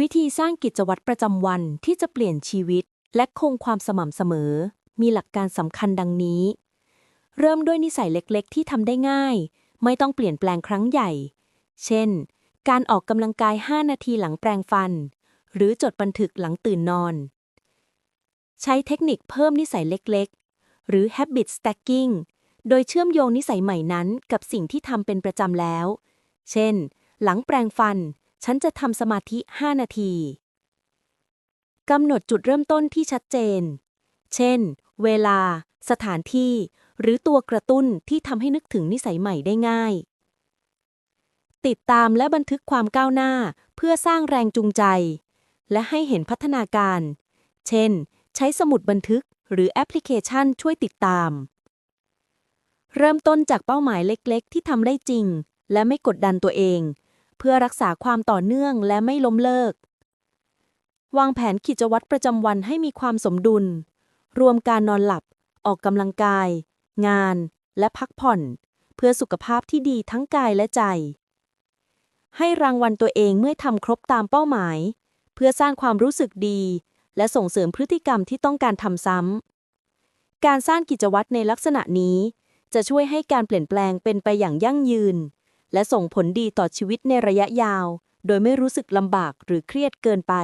วิธีสร้างกิจวัตรประจำวันที่จะเปลี่ยนชีวิต และคงความสม่ำเสมอ มีหลักการสำคัญดังนี้ เริ่มด้วยนิสัยเล็กๆ ที่ทำได้ง่าย ไม่ต้องเปลี่ยนแปลงครั้งใหญ่ เช่น การออกกำลังกาย 5 นาทีหลังแปรงฟัน หรือจดบันทึกหลังตื่นนอน ใช้เทคนิคเพิ่มนิสัยเล็กๆ หรือ habit stacking โดยเชื่อมโยงนิสัยใหม่นั้นกับสิ่งที่ทำเป็นประจำแล้ว เช่น หลังแปรงฟัน ฉันจะทำสมาธิ 5 นาทีกำหนดจุดเริ่มต้นที่ชัดเจน เช่น เวลา สถานที่ หรือตัวกระตุ้นที่ทำให้นึกถึงนิสัยใหม่ได้ง่าย ติดตามและบันทึกความก้าวหน้าเพื่อสร้างแรงจูงใจ และให้เห็นพัฒนาการ เช่น ใช้สมุดบันทึกหรือแอปพลิเคชันช่วยติดตาม เริ่มต้นจากเป้าหมายเล็กๆ ที่ทำได้จริง และไม่กดดันตัวเอง เพื่อรักษาความต่อเนื่องและไม่ล้มเลิก วางแผนกิจวัตรประจำวันให้มีความสมดุล รวมการนอนหลับ ออกกำลังกาย งาน และพักผ่อน เพื่อสุขภาพที่ดีทั้งกายและใจ ให้รางวัลตัวเองเมื่อทำครบตามเป้าหมาย เพื่อสร้างความรู้สึกดี และส่งเสริมพฤติกรรมที่ต้องการทำซ้ำการสร้างกิจวัตรในลักษณะนี้จะช่วยให้การเปลี่ยนแปลงเป็นไปอย่างยั่งยืน และส่งผลดีต่อชีวิตในระยะยาว โดยไม่รู้สึกลำบากหรือเครียดเกินไป